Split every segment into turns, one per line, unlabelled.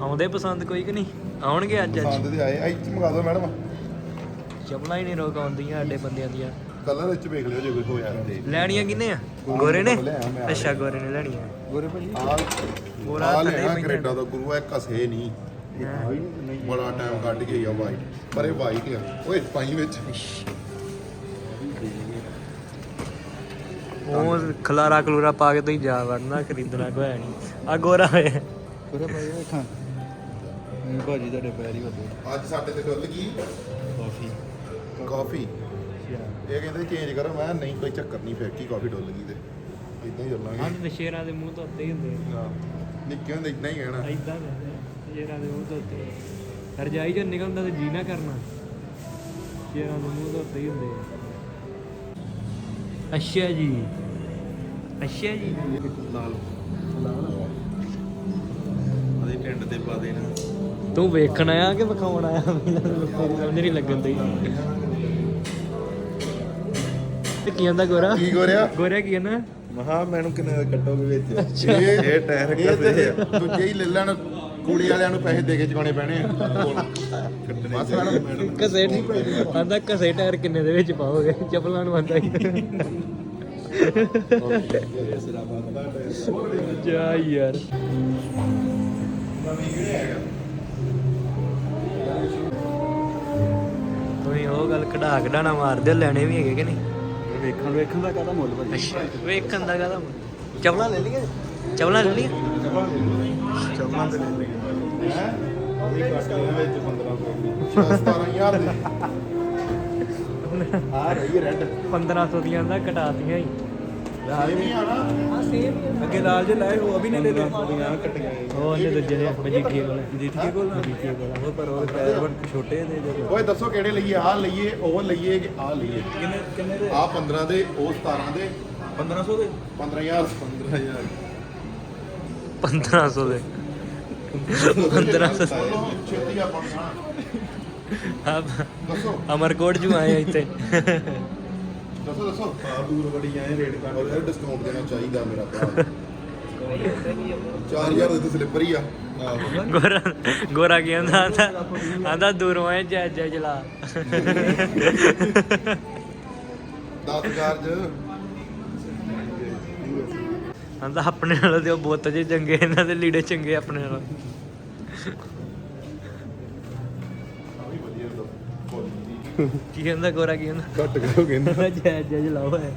ਆਉਂਦੇ ਪਸੰਦ ਕੋਈ ਕਿ ਨਹੀਂ? ਆਉਣਗੇ ਅੱਜ ਅੱਜ।
ਪਸੰਦ ਦੇ ਆਏ। ਚ ਮੰਗਾ ਦਿਓ ਮੈਡਮ।
ਚਪਲਾਂ ਹੀ ਨਹੀਂ ਰੋਕ ਆਉਂਦੀਆਂ ਸਾਡੇ ਬੰਦਿਆਂ ਦੀਆਂ।
ਕਲਰ ਵਿੱਚ ਵੇਖ ਲਿਓ ਜੇ ਕੋਈ ਹੋ ਯਾਰ ਤੇ।
ਲੈਣੀਆਂ ਕਿੰਨੇ ਆ? ਗੋਰੇ ਨੇ ਅੱਛਾ ਗੋਰੇ ਨੇ ਲੈਣੀਆਂ।
ਗੋਰੇ ਭਾਜੀ। ਆ
ਗੋਰਾ
ਆ
ਥੱਲੇ
ਲੈਣਾ
ਪੈਂਦਾ।
ਕੈਨੇਡਾ ਦਾ ਗੁਰੂ ਹੈ ਕਸੇ ਨਹੀਂ। ਬੜਾ ਟਾਈਮ ਕੱਢ ਕੇ ਆ ਵਾਈਟ ਪਰ ਇਹ ਵਾਈਟ ਆ। ਓਏ ਪਾਈ ਵਿੱਚ।
ਉਹ ਖਲਾਰਾ ਖਲੂਰਾ ਪਾ ਕੇ ਤੁਸੀਂ ਜਾ ਵੜਨਾ ਖਰੀਦਣਾ ਕੋਈ ਹੈ ਨਹੀਂ। ਆ ਗੋਰਾ ਹੋਏ
ਪੂਰੇ ਭਾਈ ਵੇਖਾਂ। ਇਹ ਭਾਜੀ ਤੁਹਾਡੇ ਪੈਰ ਹੀ ਵੱਡੇ
ਅੱਜ ਸਾਡੇ ਤੇ ਡੁੱਲ ਗਈ
ਕਾਫੀ।
ਕਾਫੀ? ਇਹ ਕਹਿੰਦੇ ਚੇਂਜ ਕਰੋ। ਮੈਂ ਨਹੀਂ ਕੋਈ ਚੱਕਰ ਨਹੀਂ ਫਿਰ ਕੀ ਕਾਫੀ ਡੁੱਲ ਗਈ ਤੇ। ਇਦਾਂ ਹੀ
ਹਾਂ
ਚੱਲਾਂਗੇ
ਤੇ ਸ਼ੇਰਾਂ ਦੇ ਮੂੰਹ ਤੋਂ ਉੱਤੇ ਹੀ ਹੁੰਦੇ
ਹਾਂ। ਨਿੱਕੇ ਹੁੰਦੇ ਇਦਾਂ ਹੀ ਕਹਿਣਾ।
ਐਦਾਂ ਸ਼ੇਰਾਂ ਦੇ ਮੂੰਹ ਤੋਂ ਉੱਤੇ ਰਜਾਈ ਚੋਂ ਨਿਕਲਦਾ ਤੇ ਜੀ ਨਾ ਕਰਨਾ। ਸ਼ੇਰਾਂ ਦੇ ਮੂੰਹ ਤੋਂ ਉੱਤੇ ਹੀ ਹੁੰਦੇ ਆ। ਅੱਛਾ ਜੀ। ਅੱਛਾ ਜੀ।
ਲਾਲ ਉਹਦੇ ਟਿੰਡ ਤੇ ਪਾ ਦੇਣਾ।
ਤੂੰ ਵੇਖਣ ਆਇਆ ਕਿ ਵਿਖਾਉਣ ਆਇਆ ਮੈਨੂੰ ਸਮਝ ਨਹੀਂ ਲੱਗਣ ਦੀ ਤੇ ਕੀ ਕਹਿੰਦਾ ਗੋਰਾ?
ਕੀ ਗੋਰਿਆ?
ਗੋਰਾ ਕੀ ਕਹਿੰਦਾ
ਮਹਾ ਮੈਨੂੰ ਕਿੰਨੇ ਦਾ ਕੱਟੋਗੇ ਵਿੱਚ?
ਇਹ
ਇਹ ਟਾਇਰ ਕਸੇ
ਤੇ ਦੂਜੇ ਹੀ ਲੈ ਲੈਣ ਕੁੜੀ ਵਾਲਿਆਂ ਨੂੰ ਪੈਸੇ ਦੇ ਕੇ ਚੁਕਾਉਣੇ ਪੈਣੇ ਆ। ਬਸ ਮੈਡਮ।
ਕਸੇ ਆਂਦਾ ਕਸੇ ਟਾਇਰ ਕਿੰਨੇ ਦੇ ਵਿੱਚ ਪਾਓਗੇ? ਚੱਪਲਾਂ ਨੂੰ ਆਂਦਾ ਹੀ। ਜਾ ਯਾਰ। ਤੁਸੀਂ ਉਹ ਗੱਲ ਕਢਾ ਕਢਾਣਾ ਮਾਰਦੇ ਲੈਣੇ ਵੀ ਹੈਗੇ ਕਿ ਨਹੀਂ?
ਵੇਖਣ ਵੇਖਣ ਦਾ ਕਾਹਦਾ ਮੁੱਲ ਭਾਜੀ?
ਅੱਛਾ ਵੇਖਣ ਦਾ ਕਾਹਦਾ ਚਪਲਾਂ ਲੈ ਲਈਏ? ਚਪਲਾਂ ਲੈ ਲਈਏ?
ਚਮਨਾਂ ਤੇ ਲੈ ਲਈ ਹੈ? ਉਹ ਵੀ ਕੱਟ ਲੈਣਾ ਵਿੱਚ 15
17000 ਦੇ। ਆ ਰਹੀ ਹੈ ਰੈੱਡ
1500 ਦੀਆਂ ਦਾ ਕਟਾਤੀਆਂ ਹੀ।
ਇਹ ਵੀ ਆਣਾ
ਅੱਗੇ ਲਾਲ ਜੇ ਲਾਏ ਉਹ ਅਭੀ ਨੇ ਲੈ ਲਿਆ ਆ ਕੱਟੀਆਂ
ਉਹ ਉਹਨੇ ਦੂਜੇ ਦੇ ਮਜੀਠੀਏ ਕੋਲ
ਜੀਠੀਏ ਕੋਲ ਜੀਠੀਏ ਕੋਲ ਉਹ ਪਰ ਉਹ ਪੈਰ ਬਣ ਛੋਟੇ ਨੇ ਜਦੋਂ।
ਓਏ ਦੱਸੋ ਕਿਹੜੇ ਲਈਏ? ਆਹ ਲਈਏ ਉਹ ਲਈਏ ਕਿ ਆਹ ਲਈਏ?
ਕਿੰਨੇ ਕਿੰਨੇ ਦੇ?
ਆਹ 15 ਦੇ ਉਹ 17 ਦੇ।
1500 ਦੇ?
15000
15000
1500 ਦੇ। 1500
ਛੇਤੀ ਆਪਾਂ ਨੂੰ ਖਾਣਾ।
ਆਪ
ਦੱਸੋ।
ਅਮਰਕੋਟ ਜੂ ਆਏ ਆ ਇੱਥੇ।
ਦੱਸੋ ਦੱਸੋ।
ਆ ਦੂਰ ਬੜੀ ਆਏ ਰੇਟ ਕੱਟ
ਔਰ ਇਹ ਡਿਸਕਾਊਂਟ ਦੇਣਾ ਚਾਹੀਦਾ ਮੇਰਾ ਭਰਾ। 4000 ਦੇ ਤਾਂ ਸਲਿੱਪਰ ਹੀ ਆ।
ਗੋਰਾ ਗੋਰਾ ਕੀ ਆਂਦਾ ਆਂਦਾ ਆਂਦਾ ਦੂਰੋਂ ਆਏ ਜੈ ਜੈ ਜਲਾ।
10000 ਚ।
ਆਂਦਾ ਆਪਣੇ ਨਾਲ ਤੇ ਉਹ ਬੁੱਤ ਜੇ ਚੰਗੇ ਇਹਨਾਂ ਦੇ ਲੀੜੇ ਚੰਗੇ ਆਪਣੇ ਨਾਲ। ਕੀ ਕਹਿੰਦਾ ਗੋਰਾ ਕੀ ਕਹਿੰਦਾ?
ਘੱਟ ਕਰੋਗੇ ਨਾ
ਜੈ ਜੈ ਜਲਾਓ ਹੈ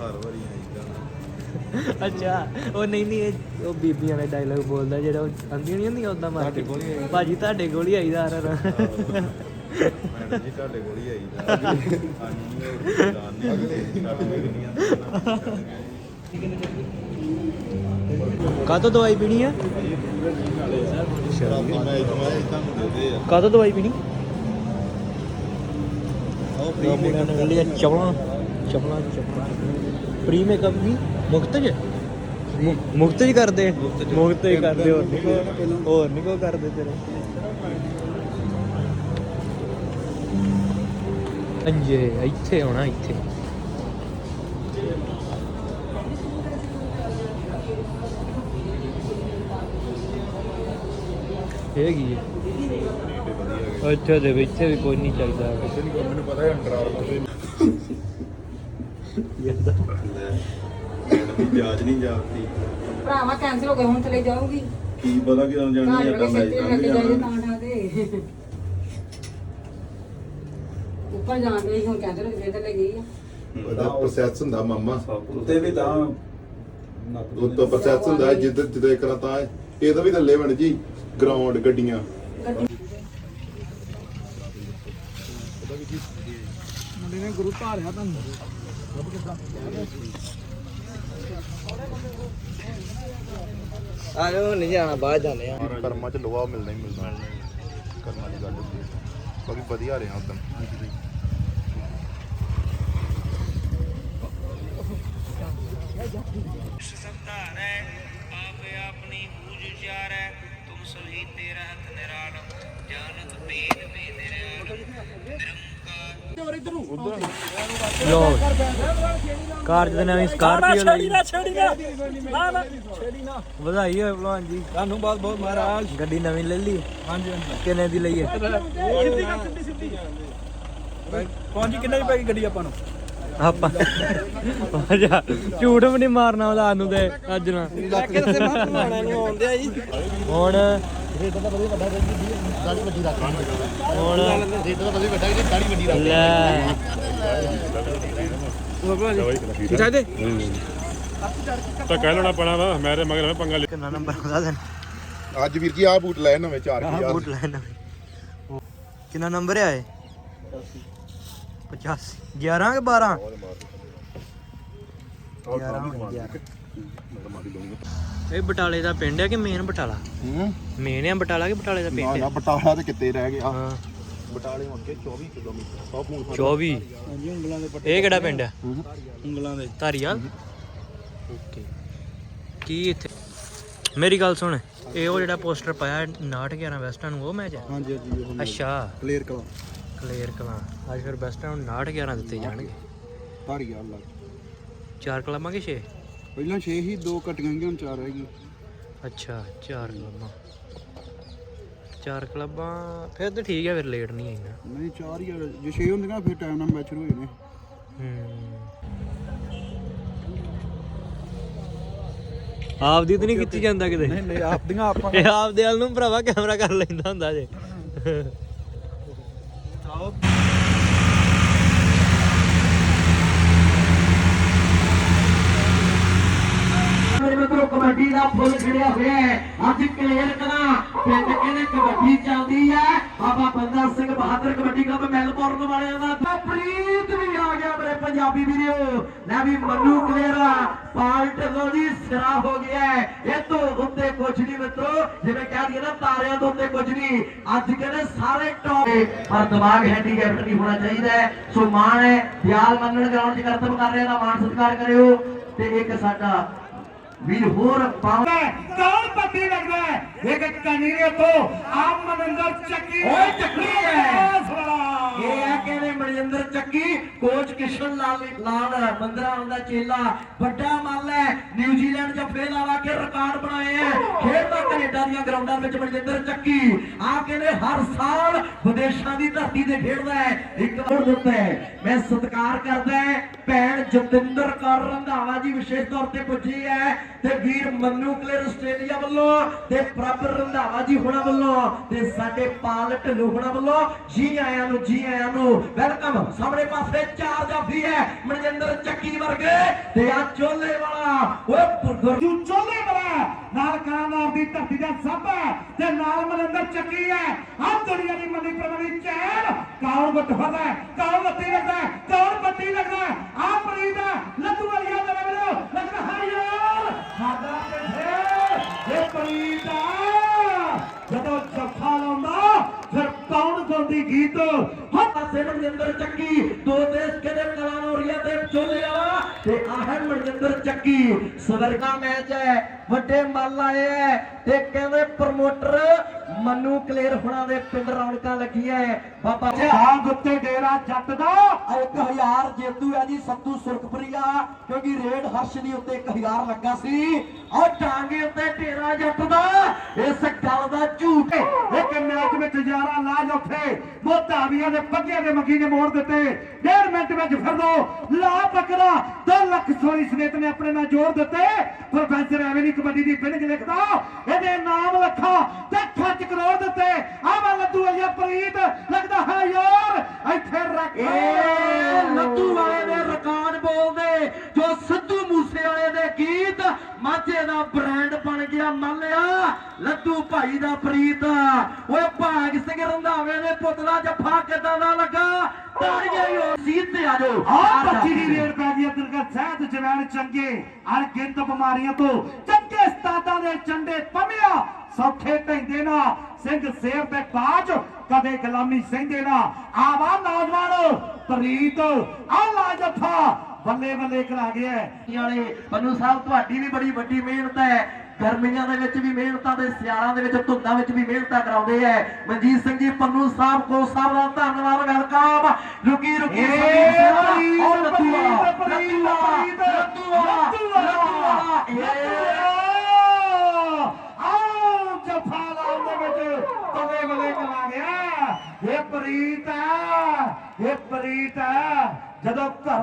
ਹਰ ਵਾਰੀ ਆਈਦਾ
ਅੱਛਾ ਉਹ ਨਹੀਂ ਨਹੀਂ ਇਹ ਉਹ ਬੀਬੀਆਂ ਦਾ ਡਾਇਲੌਗ ਬੋਲਦਾ ਜਿਹੜਾ ਉਹ ਆਂਦੀਆਂ ਨਹੀਂ ਹੁੰਦੀਆਂ ਉਦਾਂ ਮਾਰ ਕੇ
ਤੁਹਾਡੇ ਕੋਲ ਹੀ ਆਈ।
ਭਾਜੀ ਤੁਹਾਡੇ ਕੋਲ ਹੀ ਆਈਦਾ ਆ ਰਾ
ਮੈਡਮ ਜੀ ਤੁਹਾਡੇ ਕੋਲ ਹੀ ਆਈਦਾ। ਹਾਂਜੀ ਜਾਨ ਨਹੀਂ ਅਗਲੇ ਸਾਡੇ ਨਹੀਂ
ਕਾਹਤੋਂ ਦਵਾਈ ਪੀਣੀ ਆ। ਕਾਹਤੋਂ ਦਵਾਈ ਪੀਣੀ?
ਉਹ
ਪ੍ਰੀ ਮੇਕਅਪ ਕਰ ਲਿਆ ਚਪਲਾਂ ਚਪਲਾਂ ਚਪਲਾਂ ਪ੍ਰੀ ਮੇਕਅਪ ਵੀ ਮੁਕਤ ਚ ਮੁ- ਮੁਕਤ ਹੀ ਕਰਦੇ
ਮੁਫ਼ਤ 'ਚ।
ਮੁਕਤ ਹੀ ਕਰਦੇ ਹੋਰ ਨਹੀਂ ਕੋਈ ਹੋਰ ਨਹੀਂ ਕੋਈ ਕਰਦੇ ਤੇਰੇ ਅੰਜੇ ਇੱਥੇ ਦੇ ਵਿੱਚ ਇੱਥੇ ਵੀ ਕੋਈ ਨਹੀਂ ਚੱਲਦਾ।
ਮੈਨੂੰ ਪਤਾ ਹੈ ਅੰਡਰ ਆਰਮਰ ਦੇ
ਯਾਰ
ਮੈਡਮ ਦੀ ਜਾਂਚ ਨਹੀਂ ਜਾਪਦੀ
ਭਰਾਵਾ ਕੈਂਸਲ ਹੋ ਗਏ ਹੁਣ ਚਲੇ ਜਾਊਗੀ।
ਕੀ ਪਤਾ ਕਿ ਜਾਣੀ ਹੈ ਤਾਂ ਮੈਂ
ਜਾਈਏ
ਜਾਣਾ
ਦੇ ਉੱਪਰ ਹੁਣ ਕੈਂਸਲ ਹੋ ਗਏ ਤੇ ਲੈ ਗਈ ਆ।
ਉਹਦਾ ਪ੍ਰੋਸੈਸ ਹੁੰਦਾ ਮਾਮਾ।
ਉੱਤੇ ਵੀ ਤਾਂ
ਉੱਤੋਂ ਪ੍ਰੋਸੈਸ ਹੁੰਦਾ ਜਿੱਦ ਜਿੱਦੇ ਕਰਾਂ ਤਾਂ ਇਹਦਾ ਵੀ ਥੱਲੇ ਬਣ ਜੀ ਗਰਾਊਂਡ ਗੱਡੀਆਂ
ਮੁੰਡੇ ਨੇ ਗੁਰੂ ਧਾਰਿਆ ਤੁਹਾਨੂੰ। ਆ ਜਾਓ ਨਹੀਂ ਜਾਣਾ ਬਾਅਦ ਜਾਂਦੇ ਆ।
ਕਰਮਾਂ ਚ ਲੋਹਾ ਮਿਲਣਾ ਹੀ ਮਿਲਣਾ। ਕਰਮਾਂ ਦੀ ਗੱਲ ਹੁੰਦੀ ਹੈ। ਬਾਕੀ ਵਧੀਆ ਰਿਹਾ ਉਦੋਂ
ਆਪੇ ਆਪਣੀ ਬੂਝ ਉਚਾਰੈ ਤੁਮ ਸੋਈ ਤੇਰਾ ਹੱਥ ਨਿਰਾਲਮ ਜਾਣਤ ਭੇਦ ਭੇਦ। ਨਿਰੰਕਾਰ
ਲੋ ਕਾਰ ਦੇ ਨਵੀਂ ਸਕਾਰਪੀਓ ਲਈ।
ਛੇੜੀ ਨਾ। ਨਾ ਨਾ।
ਵਧਾਈ ਹੋਵੇ ਭਲਵਾਨ ਜੀ।
ਤੁਹਾਨੂੰ ਬਹੁਤ ਬਹੁਤ ਮਹਾਰਾਜ।
ਗੱਡੀ ਨਵੀਂ ਲੈ ਲਈ।
ਹਾਂਜੀ ਹਾਂਜੀ।
ਕਿੰਨੇ ਦੀ ਲਈ ਹੈ
ਸਿੱਧੀ ਕਰ ਸਿੱਧੀ ਸਿੱਧੀ। ਪਹੁੰਚੀ ਕਿੰਨੇ ਦੀ ਪੈ ਗਈ ਗੱਡੀ ਆਪਾਂ ਨੂੰ?
ਆਪਾਂ ਜਾ ਝੂਠ ਵੀ ਨਹੀਂ ਮਾਰਨਾ ਉਹਦਾ ਤੇ ਅੱਜ ਨਾ
ਲੱਖ ਦੇ ਸੇ ਮਾਂ ਭਲਵਾਨਾਂ ਨੂੰ ਆਉਂਦੇ ਆ ਜੀ
ਹੁਣ ਹੁਣ ਲੈ
ਠੀਕ ਠਾਕ ਦੇ
ਤਾਂ ਕਹਿ ਲੈਣਾ ਪੈਣਾ ਵਾ ਮੇਰੇ ਮਗਰ ਮੈਂ ਪੰਗਾ
ਕਿੰਨਾ ਨੰਬਰ ਉਹਦਾ ਦੇਣ?
ਅੱਜ ਵੀਰ ਜੀ ਆ ਬੂਟ ਲਏ ਨਵੇਂ 4000
ਆਹ ਬੂਟ ਲੈਣਾ ਕਿੰਨਾ ਨੰਬਰ ਹੈ ਇਹ? 85 11 ਕਿ 12 ਇਹ ਬਟਾਲੇ ਦਾ ਪਿੰਡ ਹੈ ਕਿ ਮੇਨ ਬਟਾਲਾ?
ਹੂੰ।
ਮੇਨ ਹੈ ਬਟਾਲਾ ਕਿ ਬਟਾਲੇ ਦਾ ਪਿੰਡ
ਨਾ
ਹੈ
ਬਟਾਲਾ ਤੇ ਕਿਤੇ ਰਹਿ ਗਿਆ।
ਹਾਂ।
ਬਟਾਲੇ ਅੱਗੇ 24 ਕਿਲੋਮੀਟਰ 100 ਫੋਨ
24
ਹਾਂਜੀ ਉਂਗਲਾਂ ਦੇ
ਇਹ ਕਿਹੜਾ ਪਿੰਡ ਹੈ।
ਉਂਗਲਾਂ ਦੇ।
ਧਾਰੀਵਾਲ? ਓਕੇ। ਕੀ ਇੱਥੇ? ਮੇਰੀ ਗੱਲ ਸੁਣ ਇਹ ਉਹ ਜਿਹੜਾ ਪੋਸਟਰ ਪਾਇਆ 911 ਵੈਸਟਰਨ ਨੂੰ ਉਹ ਮੈਚ ਹੈ
ਹਾਂਜੀ ਹਾਂਜੀ ਉਹ
ਅੱਛਾ।
ਕਲੀਅਰ ਕਰੋ
ਕਲੀਅਰ ਕਲਾਂ। ਅੱਜ ਫਿਰ ਵੈਸਟਰਨ ਨੂੰ 911 ਦਿੱਤੇ ਜਾਣਗੇ।
ਭਾਰੀ ਗੱਲ ਲੱਗ।
ਚਾਰ ਕਲਮਾਂ ਕਿ 6
ਪਹਿਲਾਂ 6 ਹੀ ਦੋ ਕਟੀਆਂ ਗਈਆਂ ਹੁਣ ਚਾਰ ਰਹਿ ਗਈ
ਅੱਛਾ ਚਾਰ ਕਲਮਾਂ ਚਾਰ ਕਲੱਬਾਂ ਫਿਰ ਤਾਂ ਠੀਕ ਹੈ ਫਿਰ ਲੇਟ ਨਹੀਂ ਆਈਨਾ
ਨਹੀਂ ਚਾਰ ਹੀ ਆ। ਜੇ 6 ਹੁੰਦੀਆਂ ਨਾ ਫਿਰ ਟਾਈਮ ਨਾਲ ਮੈਚ ਸ਼ੁਰੂ ਹੋ ਜਾਣੇ।
ਆਪਦੀ ਤਾਂ ਨਹੀਂ ਖਿੱਚੀ ਜਾਂਦਾ ਕਿਤੇ।
ਨਹੀਂ ਨਹੀਂ ਆਪਦੀਆਂ ਆਪਾਂ
ਇਹ ਆਪਦੇ ਵੱਲ ਨੂੰ ਭਰਾਵਾ ਕੈਮਰਾ ਕਰ ਲੈਂਦਾ ਹੁੰਦਾ ਜੇ
ਮੇਰੇ ਮਿੱਤਰੋ ਕਬੱਡੀ ਦਾ ਫੁੱਲ ਖੜਿਆ ਹੋਇਆ ਹੈ। ਅੱਜ ਕਲੀਅਰ ਪਿੰਡ ਕਹਿੰਦੇ ਕਬੱਡੀ ਚੱਲਦੀ ਹੈ। ਬਾਬਾ ਬੰਦਾ ਸਿੰਘ ਬਹਾਦਰ ਕਬੱਡੀ ਕਲੱਬ ਮੈਲਬੌਰਨ ਵਾਲਿਆਂ ਦਾ ਪ੍ਰੀਤ ਵੀ ਆ ਗਿਆ ਮੇਰੇ ਪੰਜਾਬੀ ਵੀਰੋ। ਲੈ ਵੀ ਮੰਨੂ ਕਲੀਅਰ ਪਾਲ ਢੱਲੋਂ ਸਿਰਾ ਹੋ ਗਿਆ ਇਹ ਤੋਂ ਉੱਤੇ ਕੁਝ ਨਹੀਂ ਮਿੱਤਰੋ। ਜਿਵੇਂ ਕਹਿ ਦਈਏ ਨਾ, ਤਾਰਿਆਂ ਤੋਂ ਉੱਤੇ ਕੁਝ ਨਹੀਂ। ਅੱਜ ਕਹਿੰਦੇ ਸਾਰੇ ਟੌਪ ਪਰ ਦਿਮਾਗ ਹੈਂਡੀਕੈਪਟ ਨਹੀਂ ਹੋਣਾ ਚਾਹੀਦਾ ਸੋ ਮਾਣ ਹੈ। ਦਿਆਲ ਮੰਨਣ ਗਰਾਊਂਡ 'ਚ ਕਰਤਬ ਕਰ ਰਿਹਾ ਦਾ ਮਾਣ ਸਤਿਕਾਰ ਕਰਿਓ। ਤੇ ਇੱਕ ਸਾਡਾ ਵੀਰ ਹੋਰ ਪਾਉਂਦਾ
ਕੌਣ ਪੱਟੀ ਲੱਗਦਾ ਹੈ? ਇੱਕ ਕਨੀਰੇ ਤੋਂ ਆਮ ਮਨਿੰਦਰ ਚੱਕੀ।
ਓਏ ਚੱਕੀ ਹੈ। ਇਹ ਆ ਕਹਿੰਦੇ ਮਨਿੰਦਰ ਚੱਕੀ? ਕੋਚ ਕਿਸ਼ਨ ਲਾਲ ਲਾਲ ਮੰਦਰਾ ਦਾ ਚੇਲਾ। ਵੱਡਾ ਮੱਲ ਹੈ। ਨਿਊਜ਼ੀਲੈਂਡ ਚ ਫੇਲ ਆਵਾ ਕੇ ਰਿਕਾਰਡ ਬਣਾਏ ਹੈ। ਖੇਡਦਾ ਕੈਨੇਡਾ ਦੀਆਂ ਗਰਾਊਂਡਾਂ ਵਿੱਚ ਮਨਿੰਦਰ ਚੱਕੀ। ਆ ਕਹਿੰਦੇ ਹਰ ਸਾਲ ਵਿਦੇਸ਼ਾਂ ਦੀ ਧਰਤੀ ਤੇ ਖੇਡਦਾ ਹੈ। ਇੱਕ ਵਾਰ ਦਿੱਤਾ ਹੈ। ਮੈਂ ਸਤਿਕਾਰ ਕਰਦਾ ਹੈ। ਭੈਣ ਜਤਿੰਦਰ ਕੌਰ ਰੰਧਾਵਾ ਜੀ ਵਿਸ਼ੇਸ਼ ਤੌਰ ਤੇ ਪੁੱਜੀ ਹੈ ਤੇ ਵੀਰ ਮੰਨੂ ਕਲੇਰ ਆਸਟ੍ਰੇਲੀਆ ਵੱਲੋਂ ਤੇ ਪ੍ਰਭ ਰੰਧਾਵਾ ਜੀ ਹੁਣਾਂ ਵੱਲੋਂ ਤੇ ਸਾਡੇ ਪਾਲ ਢੱਲੂ ਹੁਣਾਂ ਵੱਲੋਂ ਜੀ ਆਇਆਂ ਨੂੰ, ਜੀ ਆਇਆਂ ਨੂੰ ਵੈਲਕਮ। ਸਾਹਮਣੇ ਪਾਸੇ ਚਾਰ ਜਾਫੀ ਹੈ, ਮਨਜਿੰਦਰ ਚੱਕੀ ਵਰਗੇ ਤੇ ਆ ਚੋਲੇ ਵਾਲਾ, ਓਏ
ਚੋਲੇ ਵਾਲਾ, ਨਾਲ ਕਰਾਮਾਰ ਦੀ ਧਰਤੀ ਦਾ ਸਭ ਹੈ ਤੇ ਨਾਲ ਮਨਿੰਦਰ ਚੱਕੀ ਹੈ। ਆ ਦੁਨੀਆ ਦੀ ਮੰਨੀ ਪ੍ਰਮਣੀ ਚੈਨ, ਕੌਣ ਬਟਵਾਦਾ ਹੈ, ਕੌਣ ਲੱਤੀ ਲੱਗਦਾ ਕੌਣ ਬੱਤੀ ਲੱਗਦਾ ਹੈ ਆ ਪ੍ਰੀਤ ਹੈ ਲੱਤੂ ਵਾਲੀਆ ਦਾ ਮੈਨੂੰ ਲੱਗਦਾ ਹੈ ਯਾਰ ਸਾਡਾ ਕਿੱਥੇ ਇਹ ਪ੍ਰੀਤ ਆ ਜਦੋਂ ਜੱਫਾ ਲਾਉਂਦਾ। ਫਿਰ ਕੌਣ ਗਾਉਂਦੀ ਗੀਤ?
ਹੱਥ ਪਾਸੇ ਮਨਜਿੰਦਰ ਚੱਕੀ ਦੋ ਦੇਸ਼ ਕਹਿੰਦੇ ਕਲਾਨੌਰੀਆ ਤੇ ਚੋਲੇ ਵਾਲਾ। ਤੇ ਆਹ ਹੈ ਮਨਜਿੰਦਰ ਚੱਕੀ। ਸਵਰਗਾ ਮੈਚ ਹੈ ਵੱਡੇ ਮੱਲ ਆਏ ਹੈ। ਤੇ ਕਹਿੰਦੇ ਪ੍ਰਮੋਟਰ ਮੰਨੂ ਕਲੇਰ ਹੁਣਾਂ ਦੇ ਪਿੰਡ ਰੌਣਕਾਂ ਲੱਗੀਆਂ ਹੈ। ਬਾਬਾ
ਆਗ ਉੱਤੇ ਡੇਰਾ ਜੱਟ ਦਾ
ਇੱਕ ਹਜ਼ਾਰ ਜੇਤੂ ਹੈ ਜੀ ਸੱਤੂ ਸੁਰਖਪੁਰੀਆ। ਕਿਉਂਕਿ ਰੇਡ ਹਰਸ਼ ਦੀ ਉੱਤੇ ਇੱਕ ਹਜ਼ਾਰ ਲੱਗਾ ਸੀ। ਉਹ ਟਾਂਗੇ ਉੱਤੇ ਢੇਰਾ ਜੱਟ ਦਾ ਇਸ ਗੱਲ ਦਾ ਝੂਠ
ਇੱਕ ਮੈਚ ਵਿੱਚ ਯਾਰਾ ਲਾਜ ਉੱਥੇ। ਮੋਤਾਵੀਆਂ ਦੇ ਪੱਗਿਆਂ ਦੇ ਮੱਗੀ ਨੇ ਮੋੜ ਦਿੱਤੇ। ਡੇਢ ਮਿੰਟ ਵਿੱਚ ਫਿਰ ਦੋ ਲਾ ਬੱਕਰਾ। 2 ਲੱਖ ਸੋਨੀ ਸਮੇਤ ਨੇ ਆਪਣੇ ਨਾਲ ਜੋੜ ਦਿੱਤੇ। ਪ੍ਰੋਫੈਸਰ ਐਵੇਂ ਨਹੀਂ ਕਬੱਡੀ ਦੀ ਬਿੰਦ ਲਿਖਦਾ। ਇਹਦੇ ਨਾਮ ਲੱਖਾਂ ਤੇ ਖੱਚ ਕਰੋੜ ਦਿੱਤੇ। ਆਵਾ ਲੱਦੂ ਅਲੀਆ ਪ੍ਰੀਤ। ਲੱਗਦਾ ਹੈ ਯਾਰ ਇੱਥੇ ਰੱਖ।
ਲੱਦੂ ਵਾਲੇ ਦੇ ਰਿਕਾਰਡ ਬੋਲਦੇ ਜੋ ਸਿੱਧੂ ਮੂਸੇ ਵਾਲੇ ਦੇ ਗੀਤ। ਮਾਝੇ ਦਾ ਬ੍ਰਾਂਡ ਬਣ ਗਿਆ ਮੰਨ ਲਿਆ ਲੱਦੂ ਭਾਈ ਦਾ ਪ੍ਰੀਤ। ਓਏ ਭਾਗ ਸਿੰਘ ਰੰਧਾਵੇ ਦੇ ਪੁੱਤ ਦਾ ਜੱਫਾ ਕਿਦਾਂ ਦਾ ਲੱਗਾ? ਤਾੜੀਆਂ ਹੀ ਹੋ ਸੀਤ ਤੇ ਆ ਜਾਓ।
ਆ ਬੱਚੀ ਦੀ ਰੇਡ ਪੈ ਗਈ ਅਬਦੁਲਕਰ ਸਹਿਤ ਜਵੈਣ ਚੰਗੇ ਅਣਗਿਣਤ ਬਿਮਾਰੀਆਂ ਤੋਂ ਚੰਗੇ ਸਤਾਦਾਂ ਦੇ ਚੰਡੇ ਪਮਿਆ ਸੌਖੇ ਢੈਂਦੇ ਨਾ ਸਿੰਘ ਸੇਵ ਤੇ ਬਾਜ ਕਦੇ ਗੁਲਾਮੀ ਸਹਿੰਦੇ ਨਾ। ਆਵਾ ਨੌਜਵਾਨ ਪ੍ਰੀਤ ਆ ਲਾ ਜੱਫਾ। ਬੱਲੇ ਬੱਲੇ ਕਰਾ ਗਿਆ
ਵਾਲੇ ਬੰਨੂ ਸਾਹਿਬ ਤੁਹਾਡੀ ਵੀ ਬੜੀ ਵੱਡੀ ਮਿਹਨਤ ਹੈ ਗਰਮੀਆਂ ਦੇ ਵਿੱਚ ਵੀ ਮਿਹਨਤਾਂ ਤੇ ਸਿਆਲਾਂ ਦੇ ਵਿੱਚ ਧੁੰਦਾਂ ਵਿੱਚ ਵੀ ਮਿਹਨਤਾਂ ਕਰਾਉਂਦੇ ਐ ਮਨਜੀਤ ਸਿੰਘ ਜੀ ਪੰਨੂ ਸਾਹਿਬ ਕੋ ਸਾਹਿਬ ਦਾ ਧੰਨਵਾਦ ਵੈਲਕਮ ਰੁਕੀ ਰੁਕੀ
ਜਦੋਂ ਘਰ